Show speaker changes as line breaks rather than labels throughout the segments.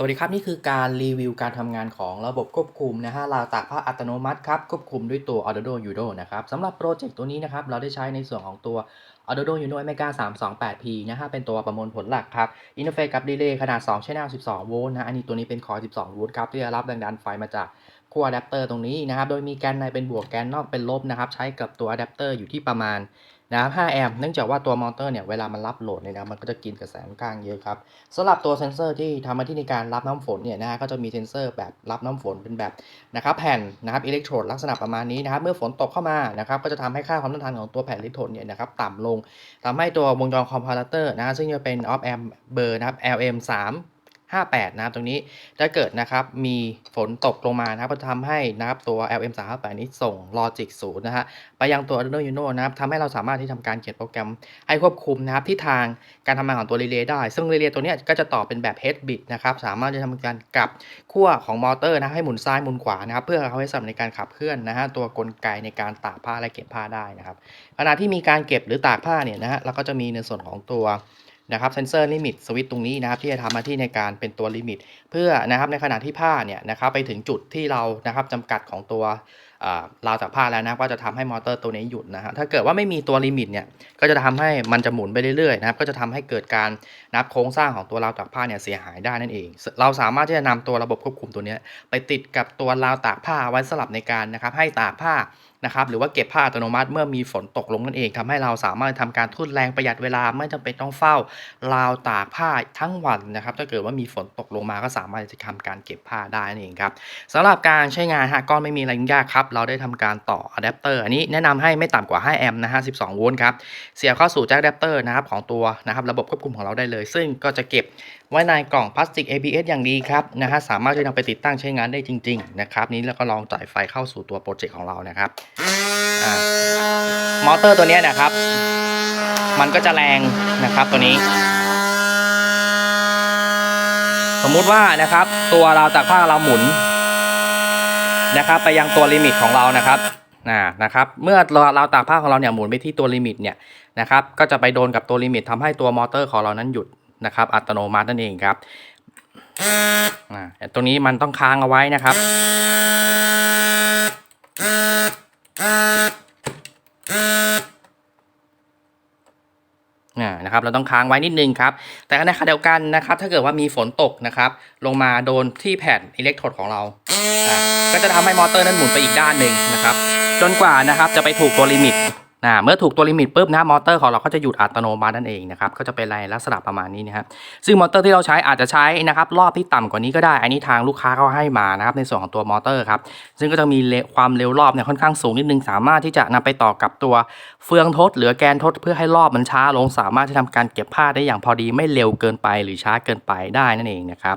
สวัสดีครับนี่คือการรีวิวการทำงานของระบบควบคุมนะฮะราวตากผ้าอัตโนมัติครับควบคุมด้วยตัว Arduino Uno นะครับสำหรับโปรเจกต์ตัวนี้นะครับเราได้ใช้ในส่วนของตัว Arduino Uno Mega 328P นะฮะเป็นตัวประมวลผลหลักครับอินเทอร์เฟซกับดีเลย์ขนาด 2 Channel 12 โวลต์นะอันนี้ตัวนี้เป็นคอร์12 โวลต์ครับที่จะรับแรงดันไฟมาจากขั้วอะแดปเตอร์ตรงนี้นะครับโดยมีแกนในเป็นบวกแกนนอกเป็นลบนะครับใช้กับตัวอะแดปเตอร์อยู่ที่ประมาณ นะครับ5แอมป์เนื่องจากว่าตัวมอเตอร์เนี่ยเวลามันรับโหลดเนี่ยนะมันก็จะกินกระแสค่อนข้างเยอะครับสำหรับตัวเซนเซอร์ที่ทำหน้าที่ในการรับน้ำฝนเนี่ยนะก็จะมีเซนเซอร์แบบรับน้ำฝนเป็นแบบนะครับแผ่นนะครับอิเล็กโทรดลักษณะประมาณนี้นะครับเมื่อฝนตกเข้ามานะครับก็จะทำให้ค่าความต้านทานของตัวแผ่นอิเล็กโทรดเนี่ยนะครับต่ำลงทำให้ตัววงจรคอมพาราเตอร์นะฮะซึ่งจะเป็นออฟแอมเบอร์นะครับ LM 3 58นะครับตรงนี้ถ้าเกิดนะครับมีฝนตกลงมานะครับก็จะทำให้นะครับตัว LM 3 58นี้ส่งลอจิกศูนย์นะฮะไปยังตัว Arduino Uno นะครับทำให้เราสามารถที่ทำการเขียนโปรแกรมให้ควบคุมนะครับที่ทางการทำงานของตัวรีเลย์ได้ ซึ่งรีเลย์ตัวนี้ก็จะต่อเป็นแบบ head bit นะครับสามารถจะทำการกลับขั้วของมอเตอร์นะให้หมุนซ้ายหมุนขวานะครับเพื่อเอาไว้สำหรับในการขับเคลื่อนนะฮะตัวกลไกในการตากผ้าและเก็บผ้าได้นะครับขณะที่มีการเก็บหรือตากผ้าเนี่ยนะฮะเราก็จะมีในส่วนของตัว นะครับเซนเซอร์ลิมิตสวิตตรงนี้นะครับที่จะทำหน้าที่ในการเป็นตัวลิมิต เพื่อนะครับในขณะที่ผ้าเนี่ยนะครับไปถึงจุดที่เรานะครับจำกัดของตัว ราวตากผ้าแล้วนะก็จะทำให้มอเตอร์ตัวนี้หยุดนะฮะถ้าเกิดว่าไม่มีตัวลิมิตเนี่ยก็จะทำให้มันจะหมุนไปเรื่อยๆนะครับก็จะทำให้เกิดการนับโครงสร้างของตัวราวตากผ้าเนี่ยเสียหายได้นั่นเอง เราสามารถที่จะนำตัวระบบควบคุมตัวนี้ไปติดกับตัวราวตากผ้าไว้สลับในการนะครับให้ตากผ้านะครับหรือว่าเก็บผ้าอัตโนมัติเมื่อมีฝนตกลงนั่นเองทำให้เราสามารถทำการทุ่นแรงประหยัดเวลาไม่จำเป็นต้องเฝ้าราวตากผ้าทั้งวันนะครับถ้าเกิดว่ามีฝนตกลงมาก็สามารถจะทำการเก็บผ้าได้นั่นเองครับสำหรับการใช้งานฮะก็ไม่มีอะไรยากครับเราได้ทำการต่ออะแดปเตอร์อันนี้แนะนำให้ไม่ต่ำกว่า 5 แอมป์นะฮะ 12 โวลต์ครับ เสียบเข้าสู่แจ็คอะแดปเตอร์นะครับของตัวนะครับระบบควบคุมของเราได้เลย ซึ่งก็จะเก็บไว้ในกล่องพลาสติก ABS อย่างดีครับนะฮะสามารถจะนำไปติดตั้งใช้งานได้จริงๆนะครับนี้แล้วก็ลองจ่ายไฟเข้าสู่ตัวโปรเจกต์ของเรานะครับมอเตอร์ตัวนี้นะครับ มันก็จะแรงนะครับตัวนี้สมมุติว่านะครับตัวเราวตากผ้าเราหมุน นะครับไปยังตัวลิมิตของเรานะครับนะนะครับเมื่อเราเราตากผ้าของเราเนี่ยหมุนไปที่ตัวลิมิตเนี่ยนะครับก็จะไปโดนกับตัวลิมิตทำให้ตัวมอเตอร์ของเรานั้นหยุดนะครับอัตโนมัตินั่นเองครับอ่าต่ตัวนี้มันต้องค้างเอาไว้นะครับอ่านะครับเราต้องค้างไว้นิดนึงครับ แต่ในขณะเดียวกันนะครับ ถ้าเกิดว่ามีฝนตกนะครับ ลงมาโดนที่แผ่นอิเล็กโทรดของเรา ก็จะทำให้มอเตอร์นั้นหมุนไปอีกด้านหนึ่งนะครับ จนกว่านะครับจะไปถูกตัวลิมิตอ่าเมื่อถูกตัวลิมิตปุ๊บนะมอเตอร์ของเราก็จะหยุดอัตโนมัตินั่นเองนะครับก็จะเป็นในลักษณะประมาณนี้นะครับซึ่งมอเตอร์ที่เราใช้อาจจะใช้นะครับรอบที่ต่ำกว่านี้ก็ได้ อันนี้ทางลูกค้าเขาให้มานะครับในส่วนของตัวมอเตอร์ครับซึ่งก็จะมีความเร็วรอบเนี่ยค่อนข้างสูงนิดนึงสามารถที่จะนำไปต่อกับตัวเฟืองทดหรือแกนทดเพื่อให้รอบมันช้าลงสามารถที่ทำการเก็บผ้าได้อย่างพอดีไม่เร็วเกินไปหรือช้าเกินไปได้นั่นเองนะครับ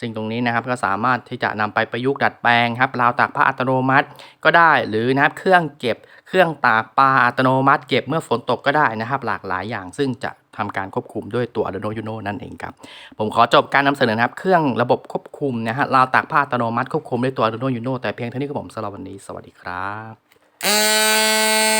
ซึ่งตรงนี้นะครับก็สามารถที่จะนำไปประยุกต์ดัดแปลงครับราวตากผ้าอัตโนมัติก็ได้หรือนะครับเครื่องเก็บเครื่องตากปลาอัตโนมัติ เก็บเมื่อฝนตกก็ได้นะครับ หลากหลายอย่าง ซึ่งจะทำการควบคุมด้วยตัว Arduino Uno นั่นเองครับ ผมขอจบการนำเสนอครับเครื่องระบบควบคุมนะฮะราวตากผ้าอัตโนมัติควบคุมด้วยตัว Arduino Uno แต่เพียงเท่านี้ก็ผมสำหรับวันนี้ สวัสดีครับ